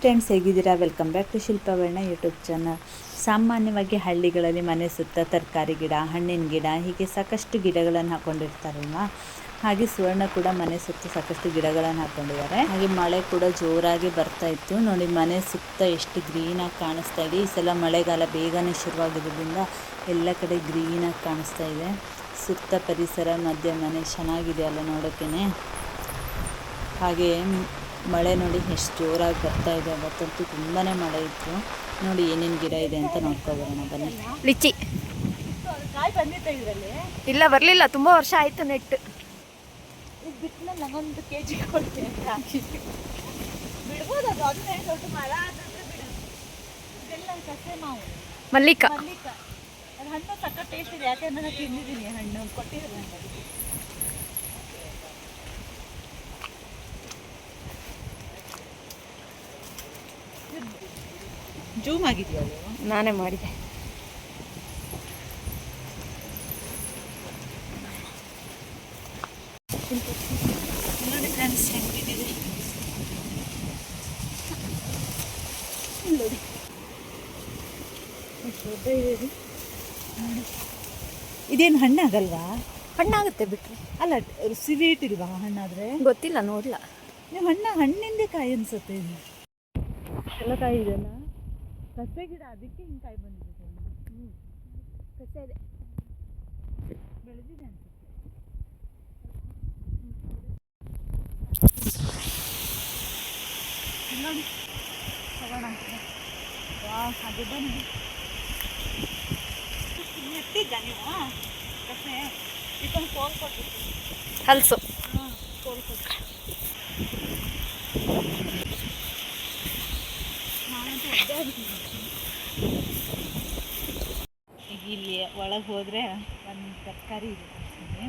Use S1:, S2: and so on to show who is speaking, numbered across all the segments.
S1: Friends ಹೇಗಿದ್ದೀರಾ? Welcome back to Shilpavarna YouTube channel ಸಾಮಾನ್ಯವಾಗಿ ಹಳ್ಳಿಗಳಲ್ಲಿ ಮನೆ ಸುತ್ತ ತರಕಾರಿ ಗಿಡ, ಹಣ್ಣಿನ ಗಿಡ, ಹೀಗೆ ಸಾಕಷ್ಟು ಗಿಡಗಳನ್ನು ಹಾಕ್ಕೊಂಡಿರ್ತಾರಲ್ವಾ ಹಾಗೆ ಸುವರ್ಣ ಕೂಡ ಮನೆ ಸುತ್ತ ಸಾಕಷ್ಟು ಗಿಡಗಳನ್ನು ಹಾಕೊಂಡಿದ್ದಾರೆ. ಹಾಗೆ ಮಳೆ ಕೂಡ ಜೋರಾಗಿ ಬರ್ತಾ ಇತ್ತು. ನೋಡಿ, ಮನೆ ಸುತ್ತ ಎಷ್ಟು ಗ್ರೀನಾಗಿ ಕಾಣಿಸ್ತಾ ಇದೆ. ಈ ಸಲ ಮಳೆಗಾಲ ಬೇಗನೆ ಶುರುವಾಗಿರೋದ್ರಿಂದ ಎಲ್ಲ ಕಡೆ ಗ್ರೀನಾಗಿ ಕಾಣಿಸ್ತಾ ಇದೆ. ಸುತ್ತ ಪರಿಸರ, ಮಧ್ಯ ಮನೆ ಚೆನ್ನಾಗಿದೆ ಅಲ್ಲ ನೋಡೋಕ್ಕೇ ಹಾಗೆ ಮಳೆ ನೋಡಿ ಎಷ್ಟು ಜೋರಾಗಿ ಬರ್ತಾ ಇದೆ ಅವತ್ತಂತೂ ತುಂಬಾ ಮಳೆ ಇತ್ತು. ನೋಡಿ ಏನೇನು ಗಿಡ ಇದೆ ಅಂತ ನೋಡ್ಕೊಬರೋಣ ಬನ್ನಿ.
S2: ಲಿಚ್ಚಿ.
S3: ಕಾಯಿ ಬಂದಿತ್ತ ಇದರಲ್ಲಿ
S2: ಇಲ್ಲ ಬರಲಿಲ್ಲ. ತುಂಬ ವರ್ಷ ಆಯ್ತು
S3: ನೆಟ್ಟು. ನಂಗೊಂದು ಕೆ ಜಿ ಕೊಡ್ತೀನಿ ಅಂತ ಹಾಕಿ ಬಿಡ್ಬೋದು ಅದು ದೊಡ್ಡ ಮರ ಆದ್ರೆ ಬಿಡು. ಇದೆಲ್ಲ ಸಸ್ಯ ಮಾವು.
S2: ಮಲ್ಲಿಕ.
S3: ಮಲ್ಲಿಕ. ಅದು ಹಣ್ಣು ಸಕ್ಕ ಟೇಸ್ಟ್ ಇದೆ. ಯಾಕೆಂದ್ರೆ ನಾನು ತಿಂದಿದ್ದೀನಿ ಹಣ್ಣು. ಕೊಟ್ಟಿದ್ದಾರೆ ಜೂಮ್ ಆಗಿದೆಯಾ
S2: ನಾನೇ ಮಾಡಿದೆ.
S3: ನೋಡಿ ಫ್ರೆಂಡ್ಸ್ ಹೆಂಗಿದಿದೆ ನೋಡಿ. ದೊಡ್ಡ ಇದೆ. ನೋಡಿ. ಇದೇನು ಹಣ್ಣಾಗಲ್ವಾ
S2: ಹಣ್ಣಾಗುತ್ತೆ ಬಿಟ್ರೆ.
S3: ಅಲ್ಲ ಸ್ವೀಟ್ ಇಲ್ವಾ ಹಣ್ಣಾದ್ರೆ
S2: ಗೊತ್ತಿಲ್ಲ ನೋಡ್ಲ.
S3: ನೀವು ಹಣ್ಣ ಹಣ್ಣಿಂದೇ ಕಾಯಿ ಅನ್ಸುತ್ತೆ ಎಲ್ಲ ಕಾಯಿ ಇದೆಯಲ್ಲ ಕಸೆ ಗಿಡ ಅದಕ್ಕೆ ಹಿಂಗೆ ಕಾಯಿ ಬಂದಿದೆ
S2: ಕಸೆ ಇದೆ.
S3: ಬೆಳೆದಿದೆ ಅನ್ಸುತ್ತೆ. ನೋಡಿ ತಗೋಣ ವಾ ಅದು ಬನ್ನಿ. ನೆಟ್ಟಿದ್ದ ನೀವು? ಕಸೆ. ಇದೊಂದು ಕೋಲ್
S2: ಹಲ್ಸು.
S3: ಹಾಂ ಕೋಲ್ ಕೊಟ್ಟು ನಾನಂತೂ ಆಗ್ಬಿಟ್ಟಿದ್ದೀನಿ. ಈಗ ಒಳಗೆ ಹೋದರೆ ಒಂದು ತರಕಾರಿ ಇದೆ ತೋರಿಸ್ತೀನಿ.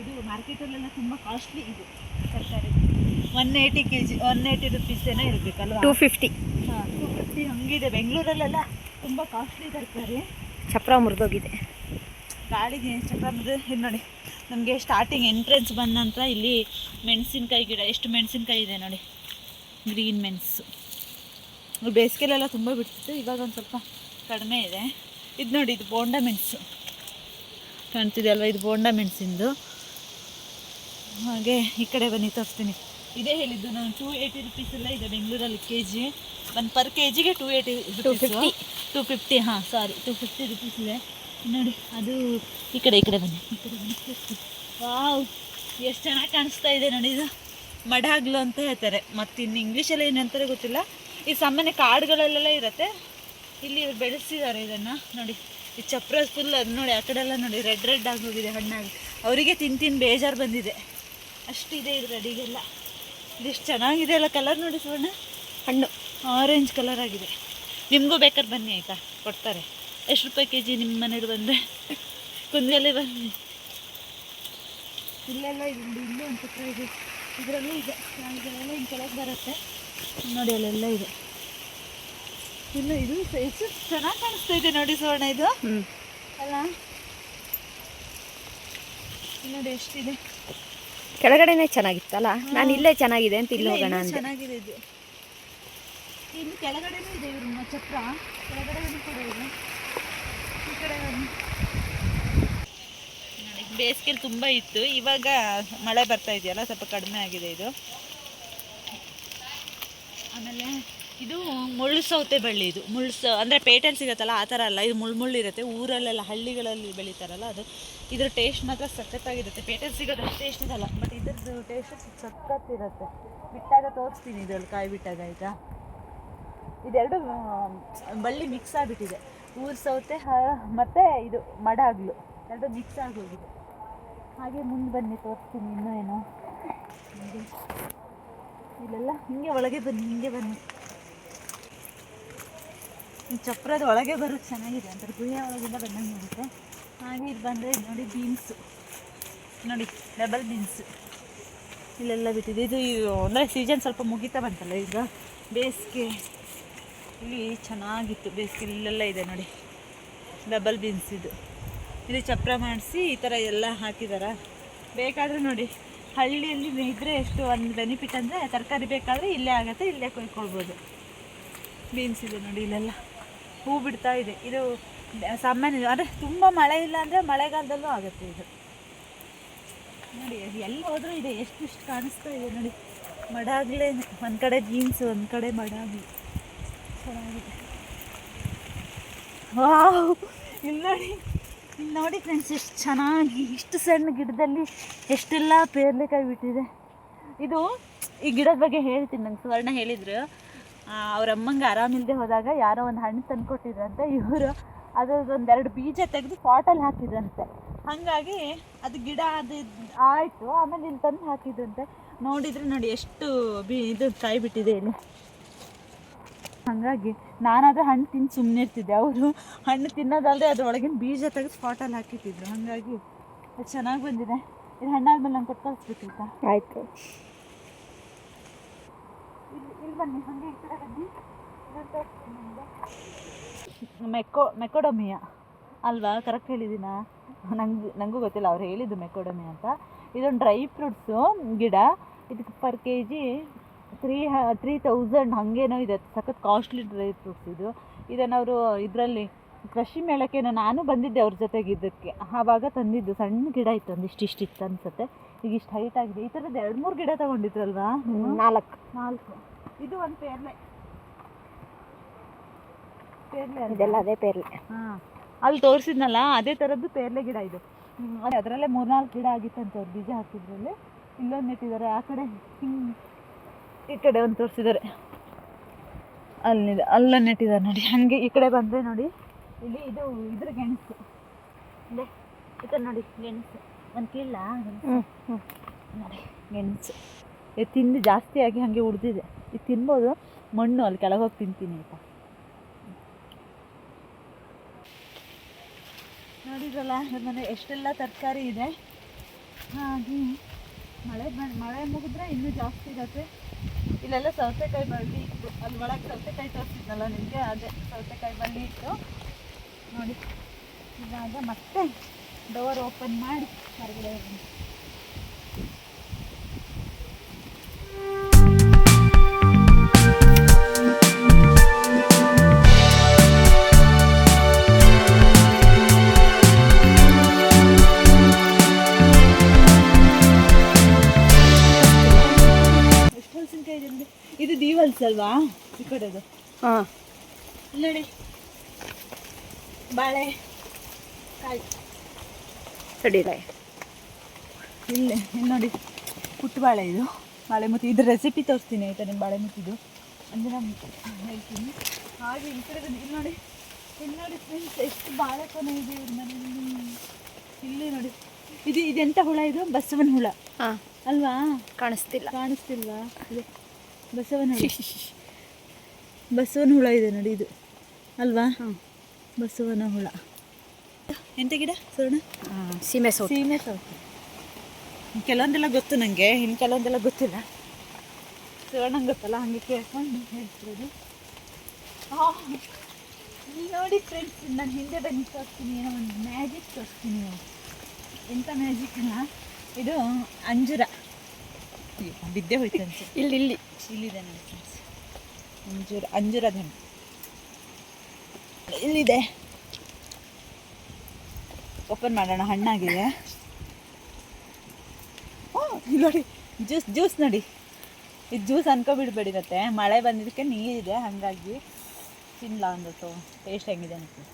S3: ಇದು ಮಾರ್ಕೆಟಲ್ಲೆಲ್ಲ ತುಂಬ ಕಾಸ್ಟ್ಲಿ ಇದು. ತರಕಾರಿ. One eighty K G one eighty rupees ಏನೋ ಇರಬೇಕಲ್ವ?
S2: ಟೂ ಫಿಫ್ಟಿ
S3: ಹಾಂ ಟೂ ಫಿಫ್ಟಿ ಹಂಗಿದೆ. ಬೆಂಗಳೂರಲ್ಲೆಲ್ಲ ತುಂಬ ಕಾಸ್ಟ್ಲಿ ತರಕಾರಿ.
S2: ಚಪ್ರ ಮುರಿದೋಗಿದೆ.
S3: ಗಾಳಿಗೆ ಮುರಿದು ಇಲ್ಲಿ ನೋಡಿ. ನಮಗೆ ಸ್ಟಾರ್ಟಿಂಗ್ ಎಂಟ್ರೆನ್ಸ್ ಬಂದ ನಂತರ ಇಲ್ಲಿ ಮೆಣಸಿನ್ಕಾಯಿ ಗಿಡ ಎಷ್ಟು ಮೆಣಸಿನ್ಕಾಯಿ ಇದೆ ನೋಡಿ. ಗ್ರೀನ್ ಮೆಣಸು. ಬೇಸಿಗೆಲೆಲ್ಲ ತುಂಬ ಬಿಡ್ತಿತ್ತು. ಇವಾಗ ಒಂದು ಸ್ವಲ್ಪ ಕಡಿಮೆ ಇದೆ. ಇದು ನೋಡಿ ಇದು ಬೋಂಡ ಮೆಣಸು. ಕಾಣ್ತಿದೆ ಅಲ್ವಾ ಇದು ಬೋಂಡ ಮೆಣಸಿಂದು. ಹಾಗೆ ಈ ಕಡೆ ಬನ್ನಿ ತೋರಿಸ್ತೀನಿ. ಇದೇ ಹೇಳಿದ್ದು ನಾನು ಟೂ ಏಯ್ಟಿ ರುಪೀಸ್ ಎಲ್ಲ ಇದೆ ಬೆಂಗಳೂರಲ್ಲಿ ಕೆ ಜಿ ಒಂದು ಪರ್ ಕೆ ಜಿಗೆ two eighty two fifty two fifty ಹಾಂ ಸಾರಿ ಟೂ ಫಿಫ್ಟಿ ರುಪೀಸ್ ಇದೆ. ನೋಡಿ ಅದು ಈ ಕಡೆ ಈ ಕಡೆ ಬನ್ನಿ ಈ ಕಡೆ ಬನ್ನಿ ವಾವ್ ಎಷ್ಟು ಚೆನ್ನಾಗಿ ಕಾಣಿಸ್ತಾ ಇದೆ ನೋಡಿ ಇದು. ಮಡಾಗ್ಲು ಅಂತ ಹೇಳ್ತಾರೆ. ಮತ್ತು ಇನ್ನು ಇಂಗ್ಲೀಷಲ್ಲಿ ಏನಂತಾರೆ ಗೊತ್ತಿಲ್ಲ. ಈ ಸಾಮಾನ್ಯ ಕಾಡುಗಳಲ್ಲೆಲ್ಲ ಇರುತ್ತೆ. ಇಲ್ಲಿ ಇವ್ರು ಬೆಳೆಸಿದ್ದಾರೆ ಇದನ್ನು. ನೋಡಿ ಈ ಚಪ್ರ ಫುಲ್ ಅದು ನೋಡಿ ಆ ಕಡೆ ಎಲ್ಲ ನೋಡಿ ರೆಡ್ ರೆಡ್ ಆಗಿ ಹೋಗಿದೆ ಹಣ್ಣಾಗಿ. ಅವರಿಗೆ ತಿನ್ ತಿನ್ ಬೇಜಾರು ಬಂದಿದೆ. ಅಷ್ಟಿದೆ ಇದು ರೆಡಿಗೆಲ್ಲ ಇದೆಷ್ಟು ಚೆನ್ನಾಗಿದೆ ಅಲ್ಲ ಕಲರ್ ನೋಡಿ ಸುವರ್ಣ?
S2: ಹಣ್ಣು.
S3: ಆರೆಂಜ್ ಕಲರ್ ಆಗಿದೆ. ನಿಮಗೂ ಬೇಕಾದ್ರೆ ಬನ್ನಿ ಆಯಿತಾ? ಕೊಡ್ತಾರೆ. ಎಷ್ಟು ರೂಪಾಯಿ ಕೆ ಜಿ ನಿಮ್ಮ ಮನೇಲಿ ಬಂದರೆ? ಕುಂದಲೇ ಬನ್ನಿ. ಇಲ್ಲೆಲ್ಲ ಇದೆ ಇಲ್ಲೂ ಒಂದು ಇದೆ. ಇದರಲ್ಲೂ ಇದೆ. ಇದೆಲ್ಲ ಹಿಂಗೆ ಕೆಳಗೆ ಬರುತ್ತೆ. ನೋಡಿ ಅಲ್ಲೆಲ್ಲ ಇದೆ. ಇನ್ನು ಇದು ಎಷ್ಟು ಚೆನ್ನಾಗಿ ಕಾಣಿಸ್ತಾ ಇದೆ ನೋಡಿ ಸುವರ್ಣ ಇದು. ಅಲ್ಲ. ಇಲ್ಲಿ ನೋಡಿ ಎಷ್ಟಿದೆ.
S2: ಕೆಳಗಡೆನೆ ಚೆನ್ನಾಗಿತ್ತಲ್ಲ? ನಾನು ಇಲ್ಲೇ ಚೆನ್ನಾಗಿದೆ ಅಂತ ಇಲ್ಲಿ ಹೋಗೋಣ ಅಂತ
S3: ಚೆನ್ನಾಗಿದೆ ಇದು. ಇನ್ನು ಕೆಳಗಡೆನೂ ಇದೆ ಇವ್ರ ಚಪ್ರ. ಕೆಳಗಡೆ ಕೂಡ ಇದೆ. ಈ ಕಡೆ ಬೇಸಿಗೆಲಿ ತುಂಬ ಇತ್ತು. ಇವಾಗ ಮಳೆ ಬರ್ತಾ ಇದೆಯಲ್ಲ ಸ್ವಲ್ಪ ಕಡಿಮೆ ಆಗಿದೆ ಇದು. ಆಮೇಲೆ ಇದು ಮುಳ್ಳು ಸೌತೆ ಬಳ್ಳಿ ಇದು. ಮುಳ್ಳು ಸೌ ಅಂದರೆ ಪೇಟೆಲ್ ಸಿಗುತ್ತಲ್ಲ ಆ ಥರ ಅಲ್ಲ. ಇದು ಮುಳ್ಳು ಇರುತ್ತೆ. ಊರಲ್ಲೆಲ್ಲ, ಹಳ್ಳಿಗಳಲ್ಲಿ ಬೆಳೀತಾರಲ್ಲ ಅದು. ಇದ್ರ ಟೇಸ್ಟ್ ಮಾತ್ರ ಸಖತ್ತಾಗಿರುತ್ತೆ. ಪೇಟೆಲ್ ಸಿಗೋದು ಟೇಸ್ಟ್ ಇದಲ್ಲ ಬಟ್ ಇದ್ರದ್ದು ಟೇಸ್ಟ್ ಸಖತ್ತಿರುತ್ತೆ. ಬಿಟ್ಟಾಗ ತೋರಿಸ್ತೀನಿ ಇದರಲ್ಲಿ ಕಾಯಿ ಬಿಟ್ಟಾಗ ಆಯಿತಾ? ಇದೆರಡು ಬಳ್ಳಿ ಮಿಕ್ಸ್ ಆಗಿಬಿಟ್ಟಿದೆ. ಊರು ಸೌತೆ ಮತ್ತು ಇದು ಮಡಾಗ್ಲು. ಎರಡು ಮಿಕ್ಸ್ ಆಗೋಗಿದೆ. ಹಾಗೆ ಮುಂದೆ ಬನ್ನಿ, ತೋರಿಸ್ತೀನಿ ಇನ್ನೂ ಏನೋ. ಇಲ್ಲೆಲ್ಲ? ಹಿಂಗೆ ಒಳಗೆ ಬನ್ನಿ, ಹಿಂಗೆ ಬನ್ನಿ. ಈ ಚಪ್ರದ ಒಳಗೆ ಬರೋದು ಚೆನ್ನಾಗಿದೆ. ಅಂದ್ರೆ ಗುಹೆ ಒಳಗಿಂದ ಬಂದಂಗೆ ನೋಡುತ್ತೆ. ಹಾಗೆ ಇದು ಬಂದರೆ ನೋಡಿ ಬೀನ್ಸು ನೋಡಿ ಡಬಲ್ ಬೀನ್ಸು ಇಲ್ಲೆಲ್ಲ ಬಿಟ್ಟಿದೆ. ಇದು ಅಂದರೆ ಸೀಸನ್ ಸ್ವಲ್ಪ ಮುಗಿತಾ ಬಂತಲ್ಲ ಈಗ. ಬೇಸಿಗೆ ಇಲ್ಲಿ ಚೆನ್ನಾಗಿತ್ತು. ಬೇಸಿಗೆ ಇಲ್ಲೆಲ್ಲ ಇದೆ ನೋಡಿ. ಡಬಲ್ ಬೀನ್ಸ್ ಇದು. ಇಲ್ಲಿ ಚಪ್ರ ಮಾಡಿಸಿ ಈ ಥರ ಎಲ್ಲ ಹಾಕಿದಾರ. ಬೇಕಾದರೆ ನೋಡಿ, ಹಳ್ಳಿಯಲ್ಲಿ ಇದ್ದರೆ ಎಷ್ಟು ಒಂದು ಬೆನಿಫಿಟ್ ಅಂದರೆ ತರಕಾರಿ ಬೇಕಾದರೆ ಇಲ್ಲೇ ಆಗುತ್ತೆ, ಇಲ್ಲೇ ಕೊಯ್ಕೊಳ್ಬೋದು ಬೀನ್ಸ್ ಇದೆ ನೋಡಿ ಇಲ್ಲೆಲ್ಲ. ಹೂ ಬಿಡ್ತಾ ಇದೆ. ಇದು ಸಾಮಾನ್ಯ ಅಂದರೆ ತುಂಬ ಮಳೆ ಇಲ್ಲ ಅಂದರೆ ಮಳೆಗಾಲದಲ್ಲೂ ಆಗುತ್ತೆ ಇದು. ನೋಡಿ, ಎಲ್ಲಿ ಹೋದ್ರೂ ಇದೆ. ಎಷ್ಟು ಇಷ್ಟು ಕಾಣಿಸ್ತಾ ಇದೆ ನೋಡಿ. ಮಡಾಗ್ಲೇ ಒಂದು ಕಡೆ ಜೀನ್ಸ್ ಒಂದು ಕಡೆ ಮಡಾಗ್ಲಿ ಚೆನ್ನಾಗಿದೆ. ವಾವ್! ಇಲ್ಲಿ ನೋಡಿ ಇಲ್ಲಿ ನೋಡಿ ಫ್ರೆಂಡ್ಸ್ ಎಷ್ಟು ಚೆನ್ನಾಗಿ, ಇಷ್ಟು ಸಣ್ಣ ಗಿಡದಲ್ಲಿ ಎಷ್ಟೆಲ್ಲ ಪೇರ್ಲೆಕಾಯಿ ಬಿಟ್ಟಿದೆ. ಇದು, ಈ ಗಿಡದ ಬಗ್ಗೆ ಹೇಳ್ತೀನಿ ನಂಗೆ ಸುವರ್ಣ ಹೇಳಿದ್ರು. ಅವ್ರ ಅಮ್ಮಂಗೆ ಆರಾಮಿಲ್ಲದೆ ಹೋದಾಗ ಯಾರೋ ಒಂದು ಹಣ್ಣು ತಂದು ಕೊಟ್ಟಿದ್ರಂತೆ, ಇವರು ಅದ್ರದ್ದು ಒಂದೆರಡು ಬೀಜ ತೆಗೆದು ಪಾಟಲ್ಲಿ ಹಾಕಿದ್ರಂತೆ. ಹಾಗಾಗಿ ಅದು ಗಿಡ ಅದು ಆಯಿತು, ಆಮೇಲೆ ಇಲ್ಲಿ ತಂದು ಹಾಕಿದ್ರಂತೆ. ನೋಡಿದ್ರೆ ನೋಡಿ ಎಷ್ಟು ಬಿ ಇದು ಕಾಯಿ ಬಿಟ್ಟಿದೆ ಇಲ್ಲಿ. ಹಾಗಾಗಿ ನಾನಾದರೂ ಹಣ್ಣು ತಿಂದು ಸುಮ್ಮನೆ ಇರ್ತಿದ್ದೆ. ಅವರು ಹಣ್ಣು ತಿನ್ನೋದಲ್ಲದೆ ಅದರೊಳಗಿನ ಬೀಜ ತೆಗೆದು ಪಾಟಲ್ಲಿ ಹಾಕಿಟ್ಟಿದ್ರು. ಹಾಗಾಗಿ ಅದು ಚೆನ್ನಾಗಿ ಬಂದಿದೆ. ಇದು ಹಣ್ಣಾದ್ಮೇಲೆ ನಂಗೆ ಕೊಟ್ಟು ಕಳಿಸ್ಬೇಕಿತ್ತ
S2: ಆಯಿತು.
S3: ಇಲ್ಲಿ ಇಲ್ಲಿ ಬನ್ನಿ ಹಾಗೆ ಈ ಕಡೆ ಬನ್ನಿ. ಇದೊಂದು ಮೆಕೋ ಮೆಕೋಡಮಿಯಾ? ಅಲ್ವಾ? ಕರೆಕ್ಟ್ ಹೇಳಿದ್ದೀನ? ನಂಗೆ ನನಗೂ ಗೊತ್ತಿಲ್ಲ ಅವ್ರು ಹೇಳಿದ್ದು ಮೆಕೋಡಮಿ ಅಂತ. ಇದೊಂದು ಡ್ರೈ ಫ್ರೂಟ್ಸು ಗಿಡ. ಇದಕ್ಕೆ per K G three three thousand ಹಾಗೇನೋ ಇದೆ. ಸಖತ್ ಕಾಸ್ಟ್ಲಿ ಡ್ರೈ ಫ್ರೂಟ್ಸ್ ಇದು. ಇದನ್ನು ಅವರು ಇದರಲ್ಲಿ ಕೃಷಿ ಮೇಳಕ್ಕೇನೋ ನಾನು ಬಂದಿದ್ದೆ ಅವ್ರ ಜೊತೆಗೆ ಇದಕ್ಕೆ. ಆವಾಗ ತಂದಿದ್ದು ಸಣ್ಣ ಗಿಡ ಇತ್ತು ಒಂದು ಇಷ್ಟಿಷ್ಟು ಇತ್ತು ಅನ್ಸುತ್ತೆ. ಈಗ ಇಷ್ಟು ಹೈಟ್ ಆಗಿದೆ. ಈ ಥರದ್ದು ಎರಡು ಮೂರು ಗಿಡ ತಗೊಂಡಿದ್ರಲ್ವಾ?
S2: ನಾಲ್ಕು.
S3: ನಾಲ್ಕು. ಇದು ಒಂದು ಪೇರ್ಲೆ. ಪೇರ್ಲೆ?
S2: ಇದೆಲ್ಲ ಅದೇ ಪೇರ್ಲೆ.
S3: ಹಾಂ. ಅಲ್ಲಿ ತೋರಿಸಿದ್ನಲ್ಲ ಅದೇ ಥರದ್ದು ಪೇರ್ಲೆ ಗಿಡ ಇದು. ಅದರಲ್ಲೇ ಮೂರ್ನಾಲ್ಕು ಗಿಡ ಅಂತ ಅವ್ರು ಬೀಜ ಹಾಕಿದ್ರಲ್ಲಿ. ಇಲ್ಲೊಂದು ನೆಟ್ಟಿದ್ದಾರೆ ಆ ಕಡೆ ಹಿಂಗೆ ಈ ಕಡೆ ಒಂದು ತೋರಿಸಿದ್ದಾರೆ. ಅಲ್ಲಿ ಅಲ್ಲ ನೆಟ್ಟಿದ್ದಾರೆ ನೋಡಿ ಹಂಗೆ ಈ ಕಡೆ ಬಂದರೆ ನೋಡಿ. ಇಲ್ಲಿ ಇದು ಇದ್ರ ಗೆಣಸು. ಈ ಕಡೆ ನೋಡಿ ಗೆಣಸು. ಒಂದು ಕೀಳ
S2: ಹ್ಞೂ
S3: ನೋಡಿ ಗೆಣಸು. ತಿಂದು ಜಾಸ್ತಿ ಆಗಿ ಹಾಗೆ ಉಳಿದಿದೆ ಇದು ತಿನ್ಬೋದು. ಮಣ್ಣು ಅಲ್ಲಿ ಕೆಳಗೆ ಹೋಗಿ ತಿಂತೀನಿ ಅಂತ ನೋಡಿದ್ರಲ್ಲ ಮನೆ ಎಷ್ಟೆಲ್ಲ ತರಕಾರಿ ಇದೆ. ಹಾಗೆ ಮಳೆ ಮಳೆ ಮುಗಿದ್ರೆ ಇನ್ನೂ ಜಾಸ್ತಿ ಇರುತ್ತೆ. ಇಲ್ಲೆಲ್ಲ ಸೌತೆಕಾಯಿ ಬಳ್ಳಿ ಇತ್ತು. ಅಲ್ಲಿ ಒಳಗೆ ಸೌತೆಕಾಯಿ ತೋರಿಸಿದ್ನಲ್ಲ ನಿಮಗೆ? ಅದೇ ಸೌತೆಕಾಯಿ ಬಳ್ಳಿ ಇತ್ತು. ನೋಡಿ, ಇವಾಗ ಮತ್ತೆ ಡೋರ್ ಓಪನ್ ಮಾಡಿ ಹೊರಗಡೆ ಇದು ಅಲ್ವಾ? ಈ ಕಡೆದು.
S2: ಹಾಂ.
S3: ಇಲ್ಲಿ ನೋಡಿ. ಬಾಳೆ ಕಾಯಿ
S2: ತಡೀಲ
S3: ಇಲ್ಲೇ ಇಲ್ಲಿ ನೋಡಿ. ಪುಟ್ಟ ಬಾಳೆ ಇದು. ಬಾಳೆ ಮುತ್ತಿ ಇದ್ರ ರೆಸಿಪಿ ತೋರಿಸ್ತೀನಿ ಆಯ್ತಾ ನಿಮ್ಮ ಬಾಳೆ ಮುತ್ತಿದು ಅಂದರೆ ನಾನು ಹೇಳ್ತೀನಿ. ಹಾಗೆ ಈ ಕಡೆ ಇಲ್ಲಿ ನೋಡಿ. ಇಲ್ಲಿ ನೋಡಿ ಫ್ರೆಂಡ್ಸ್ ಎಷ್ಟು ಬಾಳೆ ಕೊನೆ ಇದೆ ಇವ್ರ ಮನೆಯಲ್ಲಿ ಇಲ್ಲಿ ನೋಡಿ. ಇದು ಇದೆಂತ ಹುಳ ಇದು? ಬಸವನ ಹುಳ.
S2: ಹಾಂ.
S3: ಅಲ್ವಾ?
S2: ಕಾಣಿಸ್ತಿಲ್ಲ.
S3: ಕಾಣಿಸ್ತಿಲ್ವಾ? ಇದು ಬಸವನ ಬಸವನ ಹುಳ ಇದೆ ನೋಡಿ ಇದು. ಅಲ್ವಾ. ಬಸವನ ಹುಳ ಎಂತ ಗಿಡ? ಸುವರ್ಣ
S2: ಸೀಮೆ ಸೌತೆ.
S3: ಸೀಮೆ ಸೌತೆ. ಕೆಲವೊಂದೆಲ್ಲ ಗೊತ್ತು ನನಗೆ ಇನ್ನು ಕೆಲವೊಂದೆಲ್ಲ ಗೊತ್ತಿಲ್ಲ. ಸುವರ್ಣಂಗೆ ಗೊತ್ತಲ್ಲ ಹಾಗೆ ಕೇಳ್ಕೊಂಡು ಹೇಳ್ತಿರೋದು. ನೋಡಿ ಫ್ರೆಂಡ್ಸ್ ನಾನು ಹಿಂದೆ ಬಂದು ತೋರಿಸ್ತೀನಿ ಏನೋ ಒಂದು ಮ್ಯಾಜಿಕ್ ತೋರಿಸ್ತೀನಿ. ಎಂಥ ಮ್ಯಾಜಿಕ್ ಅಲ್ಲ? ಇದು ಅಂಜೂರ. ಅಯ್ಯೋ, ಬಿದ್ದೆ ಹೋಯ್ತು ಅನ್ಸುತ್ತೆ.
S2: ಇಲ್ಲಿ ಇಲ್ಲಿ.
S3: ಇಲ್ಲಿದೆ ನೋಡಿ ಅಂಜೂರ ಅಂಜೂರದ ಹಣ್ಣು ಇಲ್ಲಿದೆ. ಓಪನ್ ಮಾಡೋಣ ಹಣ್ಣಾಗಿದೆ. ನೋಡಿ ಜ್ಯೂಸ್ ಜ್ಯೂಸ್ ನೋಡಿ. ಇದು ಜ್ಯೂಸ್ ಅನ್ಕೊಬಿಡ್ಬೇಡಿ ಮತ್ತೆ. ಮಳೆ ಬಂದಿದ್ದಕ್ಕೆ ನೀರಿದೆ ಹಾಗಾಗಿ ತಿನ್ಲ ಅಂದ್ಬಿಟ್ಟು. ಟೇಸ್ಟ್ ಹೆಂಗಿದೆ ಅಂತ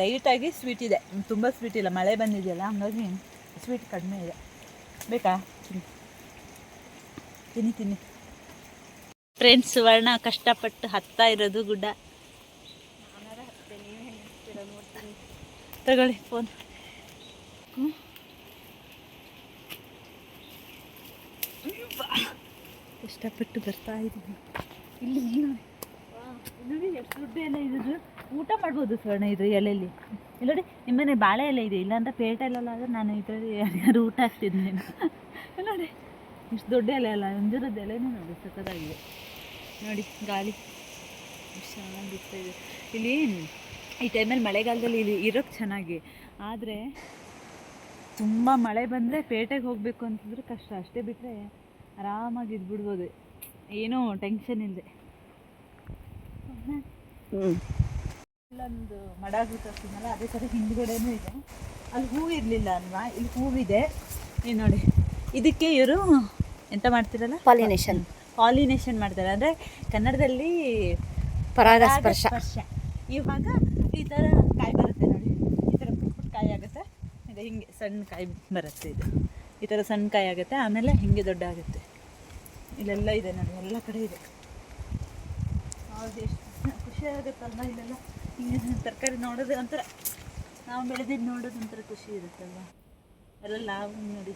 S3: ಲೈಟಾಗಿ ಸ್ವೀಟ್ ಇದೆ. ತುಂಬ ಸ್ವೀಟ್ ಇಲ್ಲ. ಮಳೆ ಬಂದಿದೆಯಲ್ಲ ಹಾಗಾಗಿ ಸ್ವೀಟ್ ಕಡಿಮೆ ಇದೆ. ಬೇಕಾ? ತಿನ್ನಿ. ತಿನ್ನಿ ತಿನ್ನಿ. ಫ್ರೆಂಡ್ಸ್ ಸುವರ್ಣ ಕಷ್ಟಪಟ್ಟು ಹತ್ತಾ ಇರೋದು ಗುಡ್ಡ ತಗೊಳ್ಳಿ ಫೋನ್ ಕಷ್ಟಪಟ್ಟು ಬರ್ತಾ ಇದ್ದೀನಿ. ಇಲ್ಲಿ ಇಲ್ಲಿ ನೋಡಿ ಎಷ್ಟು ದುಡ್ಡು ಊಟ ಮಾಡ್ಬೋದು ಸ್ವರ್ಣ ಇದ್ರ ಎಲೆಯಲ್ಲಿ. ಇಲ್ಲೋಡಿ ನೋಡಿ ನಿಮ್ಮನೆ ಬಾಳೆ ಎಲೆ ಇದೆ, ಇಲ್ಲಾಂದ್ರೆ ಪೇಟೆಲೆಲ್ಲ ಆದರೆ ನಾನು ಇದರಲ್ಲಿ ಯಾರು ಊಟ ಹಾಕ್ತಿದ್ದೆ. ಇಲ್ಲಿ ನೋಡಿ ಇಷ್ಟು ದೊಡ್ಡ ಎಲೆ ಅಲ್ಲ, ಅಂಜರದ ಎಲೆನೂ ನೋಡಿ ಸಕ್ಕದಾಗಿದೆ ನೋಡಿ, ಗಾಳಿ ಚೆನ್ನಾಗಿ ಬಿಡ್ತಾ ಇದೆ. ಇಲ್ಲಿ ಈ ಟೈಮಲ್ಲಿ ಮಳೆಗಾಲದಲ್ಲಿ ಇಲ್ಲಿ ಇರೋಕ್ಕೆ ಚೆನ್ನಾಗಿ, ಆದರೆ ತುಂಬ ಮಳೆ ಬಂದರೆ ಪೇಟೆಗೆ ಹೋಗಬೇಕು ಅಂತಂದ್ರೆ ಕಷ್ಟ. ಅಷ್ಟೇ ಬಿಟ್ಟರೆ ಆರಾಮಾಗಿ ಇದ್ಬಿಡ್ಬೋದು. ಏನೂ ಟೆನ್ಷನ್ ಇಲ್ಲದೆ
S2: ಹ್ಞೂ
S3: ಇಲ್ಲೊಂದು ಮಡಗು ತೋರಿಸಿದ್ನಲ್ಲ ಅದೇ ಥರ ಹಿಂದ್ಗಡೆನೂ ಇದೆ. ಅಲ್ಲಿ ಹೂ ಇರಲಿಲ್ಲ ಅಲ್ವಾ? ಇಲ್ಲಿ ಹೂವಿದೆ. ಈ ನೋಡಿ. ಇದಕ್ಕೆ ಇವರು ಎಂತ ಮಾಡ್ತಿರಲ್ಲ?
S2: ಪಾಲಿನೇಷನ್
S3: ಪಾಲಿನೇಷನ್ ಮಾಡ್ತಾರೆ. ಅಂದರೆ ಕನ್ನಡದಲ್ಲಿ
S2: ಪರಾಗಸ್ಪರ್ಶ
S3: ಸ್ಪರ್ಶ. ಇವಾಗ ಈ ಥರ ಕಾಯಿ ಬರುತ್ತೆ ನೋಡಿ. ಈ ಥರ ಪುಟ್ ಪುಟ್ ಕಾಯಿ ಆಗುತ್ತೆ. ಇದು ಹಿಂಗೆ ಸಣ್ಣ ಕಾಯಿ ಬರುತ್ತೆ ಇದು. ಈ ಥರ ಸಣ್ಣ ಕಾಯಿ ಆಗುತ್ತೆ. ಆಮೇಲೆ ಹಿಂಗೆ ದೊಡ್ಡ ಆಗುತ್ತೆ. ಇಲ್ಲೆಲ್ಲ ಇದೆ ನೋಡಿ. ಎಲ್ಲ ಕಡೆ ಇದೆ. ಎಷ್ಟು ಖುಷಿ ಆಗುತ್ತಲ್ವ? ಇಲ್ಲೆಲ್ಲ ಹಿಂಗೆ ತರಕಾರಿ ನೋಡೋದು ಒಂಥರ, ನಾವು ಬೆಳೆದಿದ್ದು ನೋಡೋದು ಒಂಥರ ಖುಷಿ ಇರುತ್ತಲ್ವ? ಎಲ್ಲ ಲಾಭ ನೋಡಿ.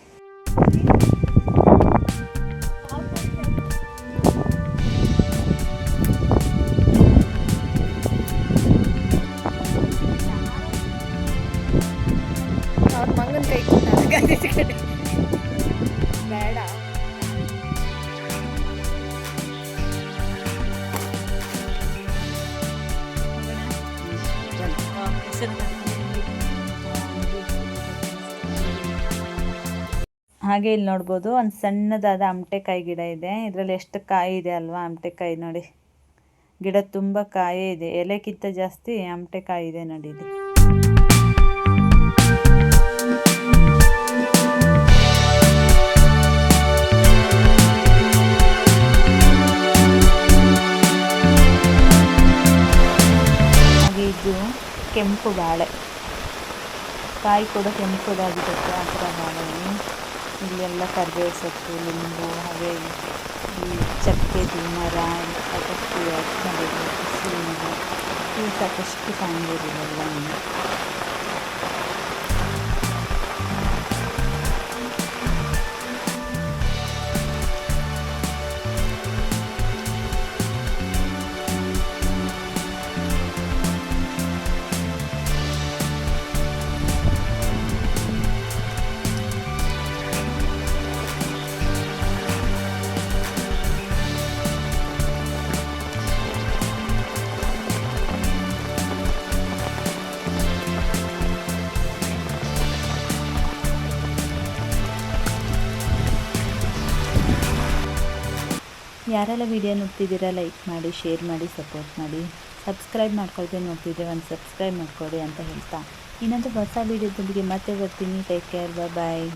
S1: ಹಾಗೆ ಇಲ್ಲಿ ನೋಡ್ಬೋದು ಒಂದು ಸಣ್ಣದಾದ ಅಮಟೆಕಾಯಿ ಗಿಡ ಇದೆ. ಇದರಲ್ಲಿ ಎಷ್ಟು ಕಾಯಿ ಇದೆ ಅಲ್ವಾ ಅಮಟೆಕಾಯಿ ನೋಡಿ. ಗಿಡ ತುಂಬ ಕಾಯೇ ಇದೆ. ಎಲೆಕ್ಕಿಂತ ಜಾಸ್ತಿ ಅಮಟೆಕಾಯಿ ಇದೆ ನೋಡಿ ಇಲ್ಲಿ. ಕೆಂಪು ಬಾಳೆ. ಕಾಯಿ ಕೂಡ ಕೆಂಪುದಾಗಿರುತ್ತೆ ಆ ಥರ ಬಾಳೆ. ಇಲ್ಲೆಲ್ಲ ಕರಿಬೇವು ಸೊಪ್ಪು ಲಿಂಬು ಹಾಗೆ ಈ ಚಕ್ಕೆದು ಮರ ಸಾಕಷ್ಟು ಇವು ಸಾಕಷ್ಟು ಕಾಣ್ಬೋದು ಇಲ್ಲೆಲ್ಲ ಯಾರೆಲ್ಲ ವಿಡಿಯೋ ನೋಡ್ತಿದ್ದೀರಾ ಲೈಕ್ ಮಾಡಿ ಶೇರ್ ಮಾಡಿ ಸಪೋರ್ಟ್ ಮಾಡಿ ಸಬ್ಸ್ಕ್ರೈಬ್ ಮಾಡ್ಕೊಳ್ದೆ ನೋಡ್ತಿದ್ದೆ ಒಂದು ಸಬ್ಸ್ಕ್ರೈಬ್ ಮಾಡ್ಕೊಳ್ಳಿ ಅಂತ ಹೇಳ್ತಾ. ಇನ್ನೊಂದು ಹೊಸ ವೀಡಿಯೋದೊಂದಿಗೆ ಮತ್ತೆ ಬರ್ತೀನಿ. Take care bye